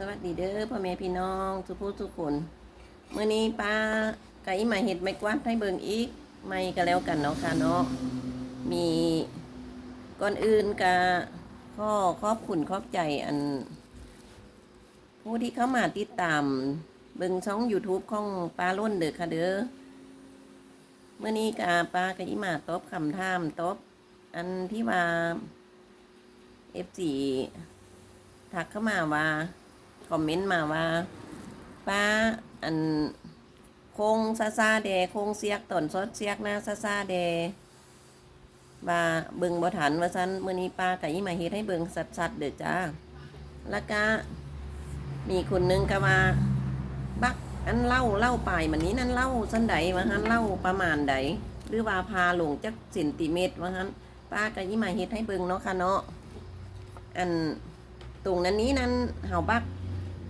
สวัสดีเด้อพ่อแม่พี่น้องทุกผู้ทุกคนเมื่อนี้ป้าไก่มาเห็ดไม่กวาดให้เบิงอีกไม่ก็แล้วกันเนาะค่ะเนาะมีก่อนอื่นก็ข้อขอบคุณขอบใจอัน ผู้ที่เข้ามาติดตามเบิงช่อง YouTube ของป้าล้นเด้อค่ะเด้อเมื่อนี้กาป้าก็อีมาตบคำถามตบอันที่ว่า F4 ทักเข้ามาว่า คอมเมนต์มาว่าป้าอันโคงซาซาเดโคงเสียกตนซดเสียกหน้าซาซาเดว่าเบิงบ่ทันว่าซั่นมื้อนี้ป้าก็ยิมาเฮ็ดให้เบิงสัดๆเด้อจ้า แล้วก็มีคนหนึงก็ว่า บักอันเล่าเล่าไปมันนี้นั่นเล่าสันใดว่าฮันเล่าประมาณใดหรือว่าพาลงจักเซนติเมตรว่าฮันป้าก็ยิมาเฮ็ดให้เบิงเนาะค่ะเนาะอันตรงนั้นนี้นั้นเฮาบัก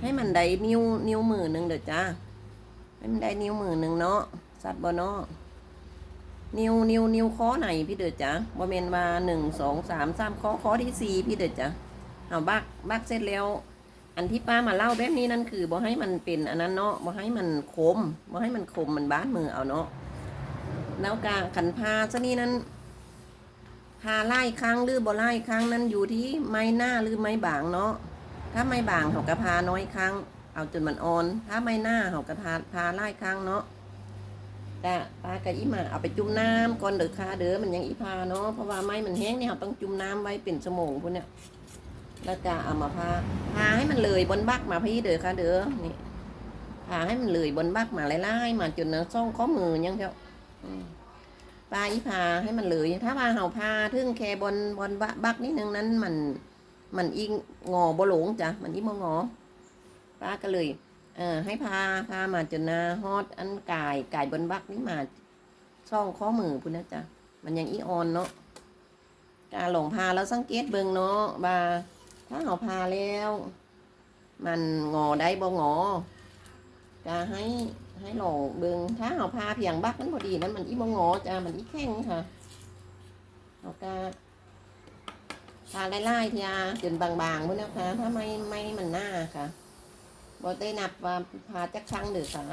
ให้มันได้นิ้วนิ้วมือหนึ่งเด้อจ้าให้มันได้นิ้วมือหนึ่งเนาะสัตว์บ่เนาะนิ้วนิ้วนิ้วข้อไหนพี่เด้อจ้าบ่แม่นว่าหนึ่งสองสามสามข้อข้อที่สี่พี่เด้อจ้าเอาบักบักเสร็จแล้ว อันที่ป้ามาเล่าแบบนี้นั่นคือบ่ให้มันเป็นอันนั้นเนาะบ่ให้มันคมบ่ให้มันคมมันบ้านมือเอาเนาะแล้วกาขันพาซะนี่นั้นพาไล่ครั้งหรือบ่ไล่ครั้งนั้นอยู่ที่ไม้หน้าหรือไม้บางเนาะ ถ้าไม่บางเขากระพาน้อยครั้ง เอาจนมันอ่อน ถ้าไม่หน้าเขากระพาพาไล่ครั้งเนาะแต่ปลากระอีมาเอาไปจุ่มน้ำก่อนเด้อค่ะเด้อมันยังอีพาเนาะเพราะว่าไม้มันแห้งเนี่ยเราต้องจุ่มน้ำไว้เป็นชั่วโมงพวกเนี้ยแล้วก็เอามาพาพาให้มันเลยบนบักมาพี่เด้อค่ะเด้อนี่พาให้มันเลยบนบักมาไล่ๆมาจนเนื้อซ่องข้อมือยังเท่าปลาอีพาให้มันเลย ถ้าว่าเห่าพาทึ่งแค่บนบนบักนิดนึงนั้นมัน มันอีงอบ่หลงจ้ะมันอีบ่งอป้าก็เลย เออให้พาพามาจนนาฮอดอันกายกายบนบักนี่มาช่องข้อมือพุ่นนะจ๊ะมันยังอีออนเนาะกาหลงพาแล้วสังเกตเบิงเนาะว่าถ้าเอาพาแล้ว มันงอได้บ่งอกาให้ให้หลงเบิงถ้าเอาพาเพียงบักนั้นพอดีนั้นมันอีบ่งอจ้ะมันอีแข็งค่ะเอากา ทาไล่ๆทีอาจนบางๆพวกนะคะ ถ้าไม่ไม่มันหน้าค่ะบอได้นับว่าพาจักครั้งเดือค่ะ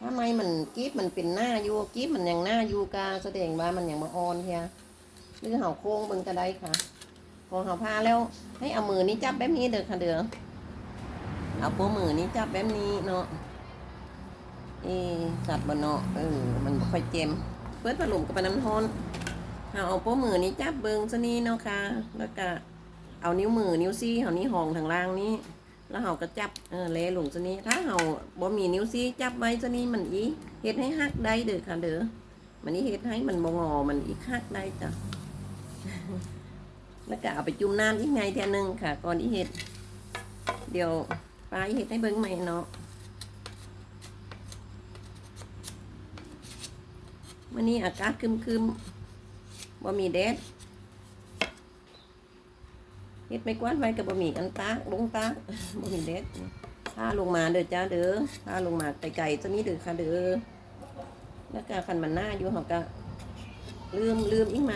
ถ้าไม่มันกีบมันเป็นหน้าอยู่กีบมันยังหน้าอยู่กาแสดงว่ามันยังมาออนเทียหรือเห่าโค้งบิ่งก็ได้ค่ะ พอเห่าพาแล้วให้เอามือนี้จับแบบนี้เด้อค่ะเด้อเอาโป้มือนี้จับแบบนี้เนาะเอสัตว์บนเนาะเออมันค่อยเจมเปิดพัดลมกับปน้ำทอน เอาเอาโป้มือนี้จับเบิงซะนี่เนาะค่ะ แล้วก็เอานิ้วมือนิ้วซี่เอานี้ห้องทางล่างนี้ แล้วเขาก็จับเออเลลงซะนี้ถ้าเขาบ่มีนิ้วซี่จับไว้ซะนี่มันอีเฮ็ดให้หักได้เด้อค่ะ เด้อมันนี่เฮ็ดให้มันบ่งอมันอีกหักได้จ้ะแล้วก็เอาไปจุ่มน้ำอีกไงเท่ยหนึงค่ะ ก่อนอีเฮ็ด เดี๋ยวปลาอีเฮ็ดให้เบิงใหม่เนาะวันนี้อากาศคึมๆ บ่มีแดดเฮ็ดไม่กวาดไว้กับบะหมี่อันตากลงตากบ่มีแดดพาลงมาเด้อจ้าเด้อพาลงมาไกลๆตัวนี้เด้อค่ะเด้อแล้วก็คันมันหน้าอยู่เฮาก็ลืมลืมอีกไหม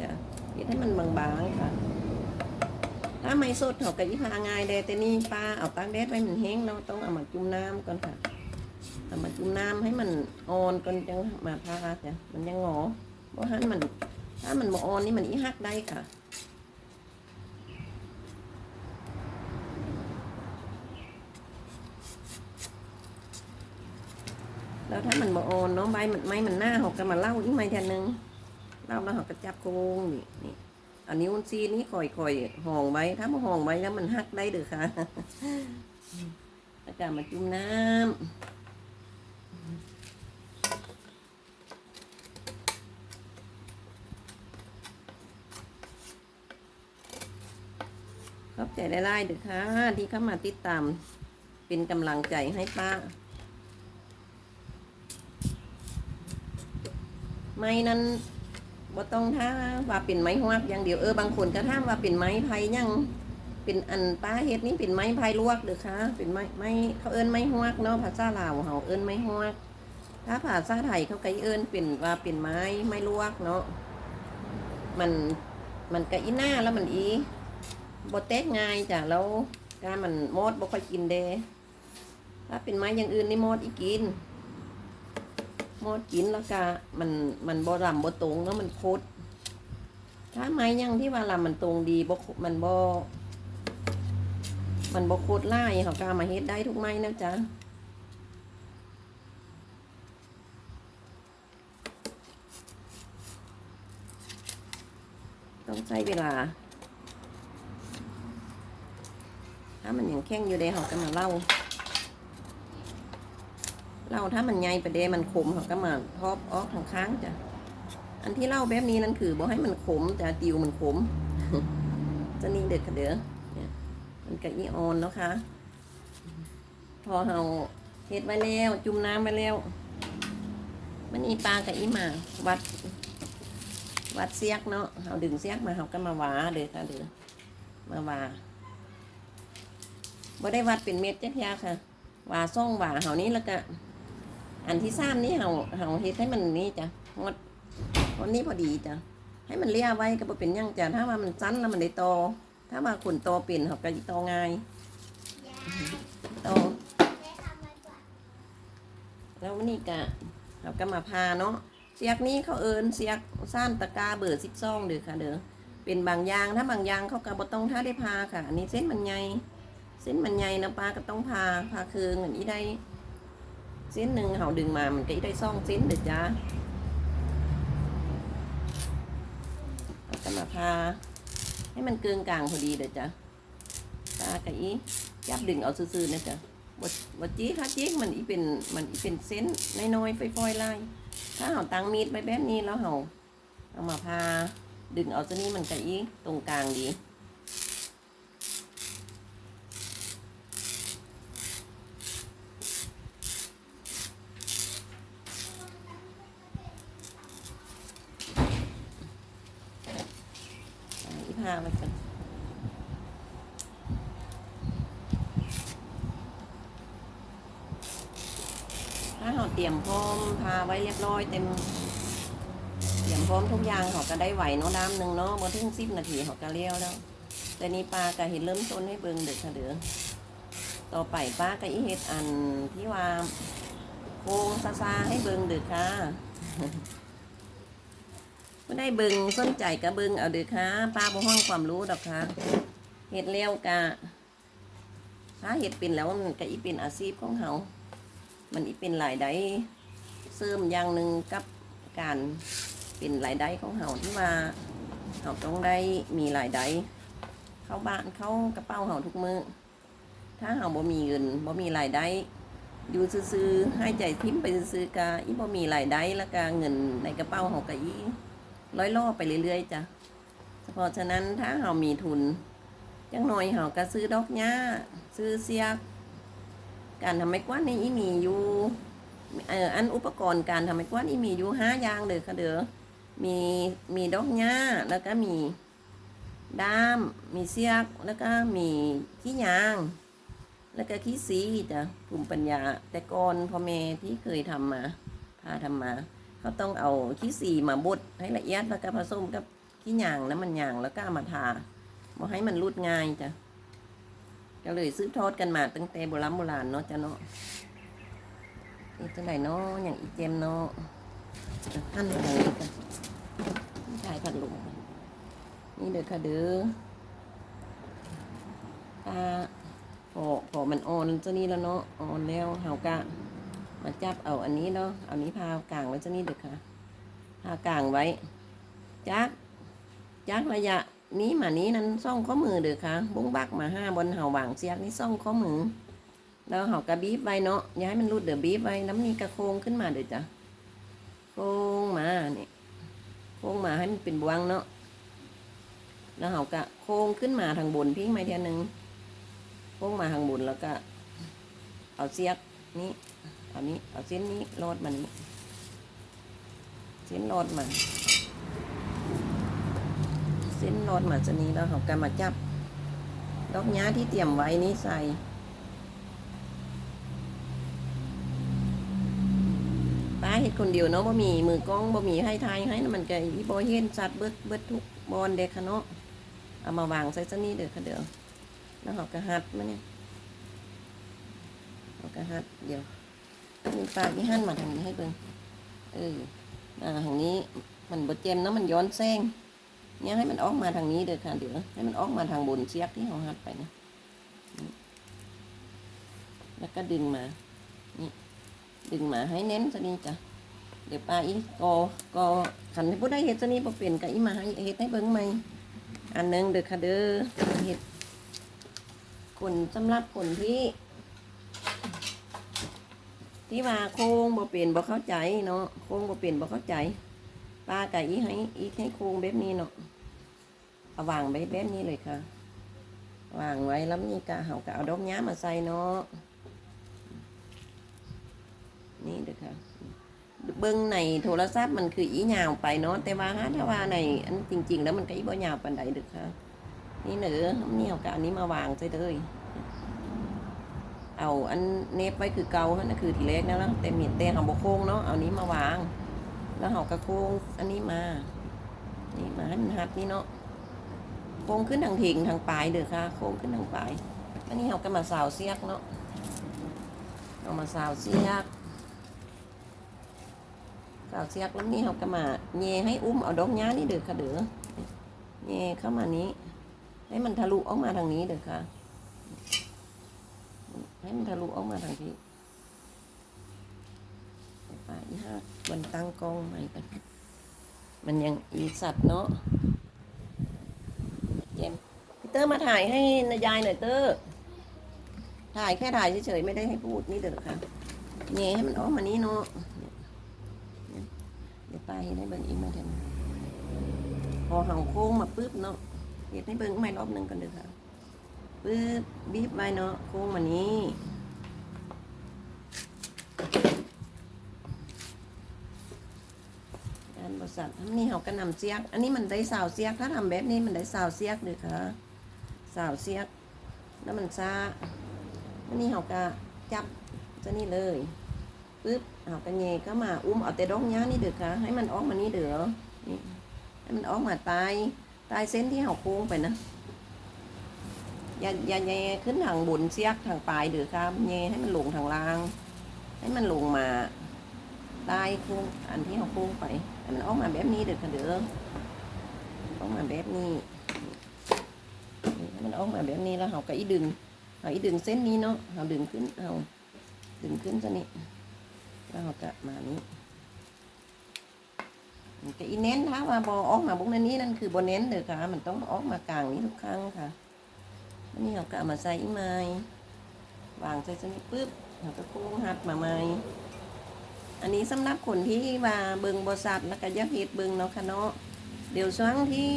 จ้ะเฮ็ดให้มันบางๆค่ะ ถ้าไม่สดเฮาก็อีพาง่ายเด้แต่นี่ป้าเอาตากแดดไว้มันแห้งเราต้องเอามาจุ่มน้ำก่อนค่ะเอามาจุ่มน้ำให้มันอ่อนก่อนจังมาพาจ้ะมันยังงอเพราะหันมัน ถ้ามันบ่ออนนี่มันอีหักได้ค่ะแล้วถ้ามันบ่ออนเนาะใบมันไม้มันหน้าหอกกันมาเล่าอีกไม้แทนนึงเล่าแล้วหอกกระจับโกงนี่นี่อันนี้อุ้นซีนี่ค่อยห่องไว้ถ้าบ่ห่องไว้แล้วมันหักได้เด้อค่ะแล้วก็มาจุ่มน้ำ ขอบใจได้ไล่เด้อค่ะ ที่เข้ามาติดตาม เป็นกำลังใจให้ป้า ไม้นั้นบ่ต้องท่าว่าเป็นไม้ฮวกอย่างเดียวเออบางคนก็ถาว่าเป็นไม้ไผ่ยังเป็นอันป้าเฮ็ดนี่เป็นไม้ไผ่ลวกเด้อค่ะเป็นไม้ไม้เขาเอิ้นไม้ฮวกเนาะภาษาลาวเฮาเอิ้นไม้ฮวกถ้าภาษาไทยเขาก็เอิ้นเป็นว่าเป็นไม้ไม้ลวกเนาะมันมันก็อีหน้าแล้วมันอี บ่แตกง่ายจ้ะแล้วการมันมดบ่ค่อยกินเดถ้าเป็นไม้อย่างอื่นนี่มดอีกินมดกินแล้วก็มันมันบ่ลำบ่ตรงแล้วมันโคตรถ้าไม้ยังที่ว่าลำมันตรงดีบ่มันบ่มันบ่โคตรล่เขาก็เอามาเฮ็ดได้ทุกไม้นะจ๊ะต้องใช้เวลา ถ้ามันยังแข็งอยู่เดเขาก็มาเล่าเล่าถ้ามันใหญ่ไปเดมันขมเขาก็มาทอบออกทางข้างจ้ะอันที่เล่าแบบนี้นั่นคือบอกให้มันขมแต่ติวมันขมจะนี่งเด็ดค่ะเด้อเนี่ยมันกะอีออนแล้วค่ะพอเราเฮ็ดไว้แล้ว จุ่มน้ำไว้แล้วมันอีปลากับอีหมาวัด วัดเสียกเนาะเอาดึงเสียกมาเขาก็มาหวาเด้อค่ะเด้อมาหวา บ่ได้วัดเป็นเม็ดจักยาค่ะหวาซ่องหวาเฮานี้แล้วก็ อันที่สามนี่เฮาเฮาเฮ็ดให้มันนี่จ้ะงดวันนี้พอดีจ้ะให้มันเลียไว้ก็บ่เป็นหยังจ้ะถ้าว่ามันสั้นแล้วมันได้โตถ้าว่าขนโตเป็นเขาก็สิโตง่ายโตแล้ววันนี้ก็เขาก็มาพาเนาะเสียกนี้เขาเอินเสียกสั้นตะกาเบอร์สิบซองเด้อค่ะเด้อเป็นบางอย่างถ้าบางอย่างเขาก็บ่ต้องท่าได้พาค่ะ อันนี้เส้นมันใหญ่เส้นมันใหญ่นะป้าก็ต้องพาพาคืนอันนี้ได้เส้นหนึ่งเขาดึงมามันก็อีได้ซ่องเส้นเด้อจ้าก็มาพา ให้มันเกินกลางพอดีเด้อจ้ะตากะอีจับดึงเอาซื่อๆนะจ๊ะบ่บ่จี้ถ้าจี้มันอีเป็นมันอีเป็นเส้นน้อยๆฝอยๆลายถ้าเราตั้งมีดไปแบบนี้แล้วเราเอามาพาดึงเอาตัวนี้มันจะอีตรงกลางดี อีพาไปกันถ้า เตรียมพร้อมพาไว้เรียบร้อยเต็ม เตรียมพร้อมทุกอย่างเขาก็ได้ไหวเนาะน้ำหนึ่งเนาะมาถึงสิบนาทีเขาก็เลี้ยวแล้ว แต่นี้ปลาก็เห็นเริ่มต้นให้เบิงเด็กค่ะเด้อต่อไปป้าก็อีเฮ็ดอันที่ว่าโค้งซาซาให้เบิงเด็กค่ะไม่ได้เบิงส้นใจก็เบิงเอาเด้อค่ะป้าบ่ห้องความรู้ดอกค่ะเฮ็ดแล้วกะถ้าเฮ็ดเป็นแล้วมันก็อีเป็นอาชีพของเขา มันอีเป็นรายได้เสริมอย่างหนึ่งกับการเป็นรายได้ของเขาที่ว่าเขาต้องได้มีรายได้เข้าบ้านเข้ากระเป๋าเขาทุกมือถ้าเขาบ่มีเงินบ่มีรายได้อยู่ซื่อๆให้ใจทิ้มไปซื่อกะอีบ่มีรายได้แล้วก็เงินในกระเป๋าเขาก็อีร้อยล่อไปเรื่อยๆจ้ะเพราะฉะนั้นถ้าเรามีทุนจังหน่อยเราก็ซื้อดอกหญ้าซื้อเสียก การทำไม้กวาดนี่อีมีอยู่เอออันอุปกรณ์การทำไม้กวาดอีมีอยู่ห้าอย่างเลยค่ะเด้อมีมีดอกหญ้าแล้วก็มีด้าม มีเสียกแล้วก็มีขี้ยาง แล้วก็ขี้สีจ้ะภูมิปัญญา แต่ก่อนพ่อแม่ที่เคยทำมาพาทำมาเขาต้องเอาขี้สีมาบดให้ละเอียดแล้วก็ผสมกับขี้ยางน้ำมันยางแล้วก็มาทาบ่ให้มันรุดง่ายจ้ะ ก็เลยซื้อทอดกันมาตั้งแต่โบราณโบราณเนาะจ้ะเนาะนี่ตัวไหนเนาะอย่างอีเจมเนาะท่านอะไรกันถ่ายผัดหลุมนี่เด้อค่ะเด้อตาพอพอมันอ่อนตัวนี้แล้วเนาะอ่อนแล้วเฮากะมาจับเอาอันนี้เนาะเอานี้พากลางไว้จะนี่เด็กค่ะพากลางไว้จักจักระยะ นี้มานี้นั้นซ่องข้อมือเด้อค่ะ บุ้งบักมาห้าบนเห่าหวางเสียกนี่ซ่องข้อมือแล้วเห่ากระบีบไว้เนาะย้ายมันรุดเดือบีบไว้น้ำนี้กระโค้งขึ้นมาเด้อจ้ะโค้งมาเนี่ยโค้งมาให้มันเป็นบวงเนาะแล้วเห่ากระโค้งขึ้นมาทางบนพิงไม้เทียนหนึ่งโค้งมาทางบนแล้วก็ เอาเสียกนี้เอานี้เอาเส้นนี้รอดมันนี้เส้นรอดมัน ส้นรอดมาจะนี้แล้วเขาก็มาจับ ดอกหญ้าที่เตรียมไว้นี้ใส่ป้าเฮ็ดคนเดียวเนาะบ่มีมือกล้องบ่มีให้ทายให้นะมันก็อีบ่เห็นสัตว์เบิดเบิดทุกบอนเด็กคะเนาะเอามาวางใส่ซะนี่เด้อค่ะเด้อแล้วเราก็หัดมาเนี่ยเราก็หัดเดี๋ยวมีปลาที่หั่นมาทางนี้ให้เบิ่งเอออ่าทางนี้มันบดเจมเนาะมันย้อนแซง เนี่ยให้มันออกมาทางนี้เด้อค่ะเดี๋ยวให้มันออกมาทางบนเสียกที่เราหัดไปนะแล้วก็ดึงมา นี่ ดึงมาให้เน้นซะนี่จ้ะ เดี๋ยวปลาอีก็ก็ขันให้ผู้ได้เห็ดตัวนี้บ่เป็นกับอีมาให้เห็ดให้เบิ่งใหม่ อันหนึงเด้อค่ะเด้อเห็ดคนสำหรับคนที่ ที่ว่าโค้งบ่เป็นบ่เข้าใจเนาะโค้งบ่เป็นบ่เข้าใจ ปลากับอีให้อีให้โค้งแบบนี้เนาะเอาวางไว้แบบนี้เลยค่ะวางไว้แล้วนี่กะเฮาก็เอาดอกหญ้ามาใส่เนาะนี่เด้อค่ะเบิ้องในโทรศัพท์มันคืออียาวไปเนาะแต่ว่าฮะถ้าว่าในอันจริง ๆ แล้วมันก็อีบ่ยาวปานใดเดึกค่ะ นี่เหนือนี่เอากบอันนี้มาวางใส่เลยเอาอันเนบไว้คือเก่านั่นคือทีเล็กนะแล้วแต่มีแต่เฮาบ่โค้งเนาะเอานี้มาวาง แล้วเฮาก็โค้งอันนี้มา นี่มาให้มันหัดนี่เนาะโค้งขึ้นทางถิงทางปลายเด้อค่ะ โค้งขึ้นทางปลายอันนี้เฮาก็มาสาวเสียกเนาะเอามาสาวเสียกสาวเสียกแล้วนี่เขาก็มาเยให้อุ้มเอาดอกหญ้านี่เด้อค่ะเด้อเยเข้ามานี้ ให้มันทะลุออกมาทางนี้เด้อค่ะ ให้มันทะลุออกมาทางที่ อีห้าบนตั้งกล้องใหม่กันมันยังอีสัตว์เนาะเจมพี่เตอร์มาถ่ายให้นายายหน่อยเตอร์ถ่ายแค่ถ่ายเฉยๆไม่ได้ให้พูดนี่เด้อค่ะเย่ยให้มันออกมานี้เนาะเดี๋ยวไปาเห็นให้เบิ่งอีกมาเถอะพอห่าโค้งมาปุ๊บเนาะเห็นให้เบิ่งไม่รอบหนึ่งกันเด้อค่ะปุ๊บบีบไว้เนาะโค้งมานี้ การบริษัททำนี่เขาก็นำเสียก อันนี้มันได้สาวเสียก ถ้าทำแบบนี้มันได้สาวเสียกเลยค่ะสาวเสียก แล้วมันซาอันนี้เขาก็จับจะนี่เลยปึ๊บเอากระเงยก็มาอุ้มเอาแต่ดอกหญ้านี่เด้อค่ะ ให้มันออกมานี่เด้อนี่ให้มันออกมาตายตายเส้นที่เห่าโค้งไปนะอย่าอย่าแย่ขึ้นทางบนเสียกทางปลายเด้อครับแย่ให้มันลงทางล่าง ให้มันลงมาตายโค้งอันที่เห่าโค้งไป มันออกมาแบบนี้เด้อค่ะเด้อออกมาแบบนี้ มันออกมาแบบนี้แล้วเห่าก็อีดึงเห่าอีดึงเส้นนี้เนาะเห่าดึงขึ้นเอาดึงขึ้นซะนี่แล้วเราก็มานี้ก็อีเน้นถ้าว่าบอออกมาบุกในนี้นั่นคือบอเน้นเด้อค่ะ มันต้องออกมากลางนี้ทุกครั้งค่ะนนี้เราก็มาใส่อีไม้วางใส่ตรงนี้ปุ๊บเราก็โค้งหัดมาไม้ อันนี้สำหรับคนที่ว่าเบิงบริษัทแล้วก็ยักเฮ็ดเบิงเนาะค่ะเนาะเดี๋ยวช่วงที่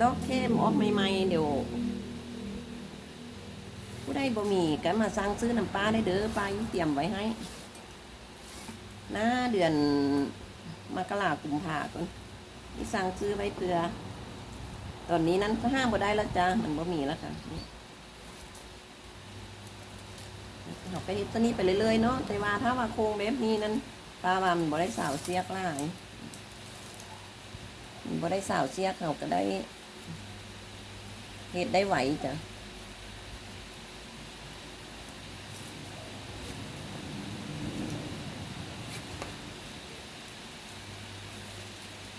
ดอกเข้มออกใหม่ๆเดี๋ยว ผู้ใดบ่มีก็มาสั่งซื้อน้ำปลาได้เด้อปลาเตรียมไว้ให้หน้าเดือนมกรากุมภาพันธ์ที่สั่งซื้อไว้เพื่อตอนนี้นั้นห้ามบ่ได้แล้วจ้ามันบ่มีแล้วค่ะเราไปเฮ็ดตัวนี้ไปเรื่อยๆเนาะแต่ว่าถ้าว่าโครงแบบนี้นั้น ปลาว่ามันบ่ได้สาวเสียกหลายมันบ่ได้สาวเสียกเขาก็ได้เฮ็ดได้ไหวจ้ะ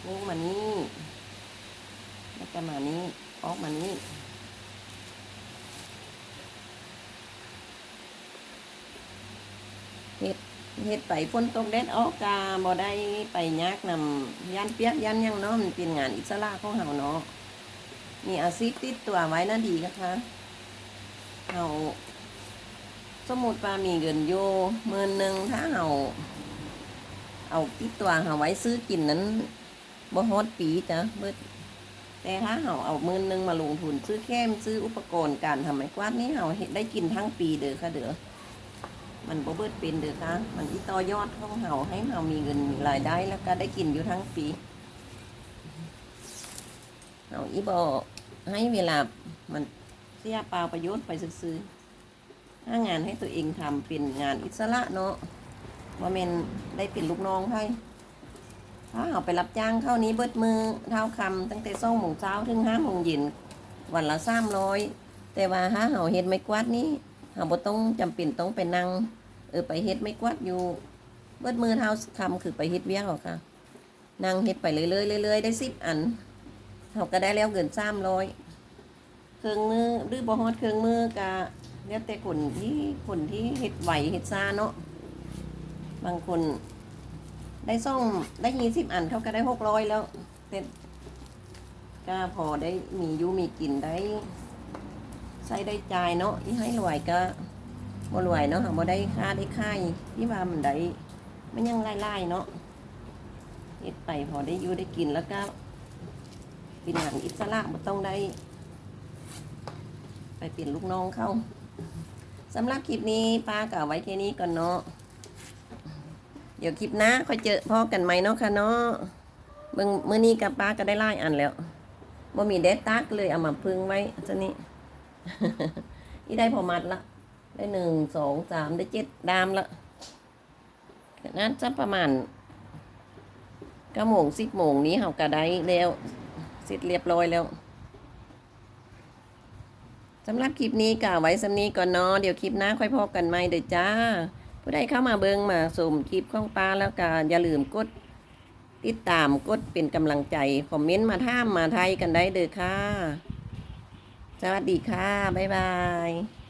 งูกมานี่แล้วก็มานี้ ออกมานี้เฮ็ด เฮ็ดไปฝนตกแดดออกกาบ่ได้ไปยากนำยันเปียกยันยังเนาะมันเป็นงานอิสระของเฮาเนาะมีอาซิติดตัวไว้นะดีนะคะเฮาสมมุติว่ามีเงินอยู่หมื่นหนึงถ้าเฮาเอาติดตัวเฮาไว้ซื้อกินนั้นบ่ฮอดปีจ้ะเบิดแต่ถ้าเฮาเอาหมื่นหนึงมาลงทุนซื้อแค้มซื้ออุปกรณ์การทำไม้กวาดนี่เฮาเฮ็ดได้กินทั้งปีเด้อค่ะเด้อ มันบ่เบิดเป็นเด้อคะมันอีต่อยอดของเฮาให้เฮามีเงินมีรายได้แล้วก็ได้กินอยู่ทั้งปีเฮาอีบ่ให้เวลามันเสียเปล่าประโยชน์ไปซื่อๆถ้างานให้ตัวเองทำเป็นงานอิสระเนาะบ่แม่นได้เป็นลูกน้องไผถ้าเอาไปรับจ้างเข้านี้เบิดมือเท่าคำตั้งแต่สองโมงเช้าถึงห้าโมงเย็นวันละสามร้อยแต่ว่าถ้าเฮาเฮ็ดไม้กวาดนี้ เฮาบ่ต้องจำเป็นต้องไปนั่งเออไปเฮ็ดไม้กวาดอยู่เบิดมือเท้าทำคือไปเฮ็ดเวียกหรอกค่ะนั่งเฮ็ดไปเรื่อยๆเรื่อยๆได้สิบอันเขาก็ได้แล้วเกินสามร้อยเครื่องมือหรือบ่ฮอดเครื่องมือกะแล้วแต่คนที่คนที่เฮ็ดไหวเฮ็ดซาเนาะบางคนได้ซ่องได้ยี่สิบอันเขาก็ได้หกร้อยแล้วแต่ก็พอได้มีอยู่มีกินได้ ช้ได้จ่ายเนาะที่ให้รวยก็บ่รวยเนาะบ่ได้ค่าได้ค่ายที่ว่ามันได้มันยังไล่ๆเนาะเฮ็ดไปพอได้อยู่ได้กินแล้วก็เป็นหนังอิสระบ่ต้องได้ ไปเปลี่ยนลูกน้องเข้าสำหรับคลิปนี้ป้าก็ไว้แค่นี้ก่อนเนาะเดี๋ยวคลิปหน้าค่อยเจอพ่อกันไหมเนาะค่ะเนาะเมื้อนี้กับป้าก็ได้ไล่อันแล้วบ่มีเดตตักเลยเอามาพึ่งไว้ซะนี่ นี่ได้พอมัดละ ได้หนึ่งสองสามได้เจ็ดดามละน่าจะประมาณเก้าโมงสิบโมงนี้เขาก็ได้แล้วเสร็จเรียบร้อยแล้วสำหรับคลิปนี้ก็เอาไว้สำนี้ก่อนเนาะเดี๋ยวคลิปหน้าค่อยพอกันใหม่เด้อจ้า ผู้ใดเข้ามาเบิงมาสมคลิปของป้าแล้วก็อย่าลืมกด ติดตามกดเป็นกำลังใจ คอมเมนต์มาท่ามมาไทยกันได้เด้อค่ะ สวัสดีค่ะ บ๊ายบาย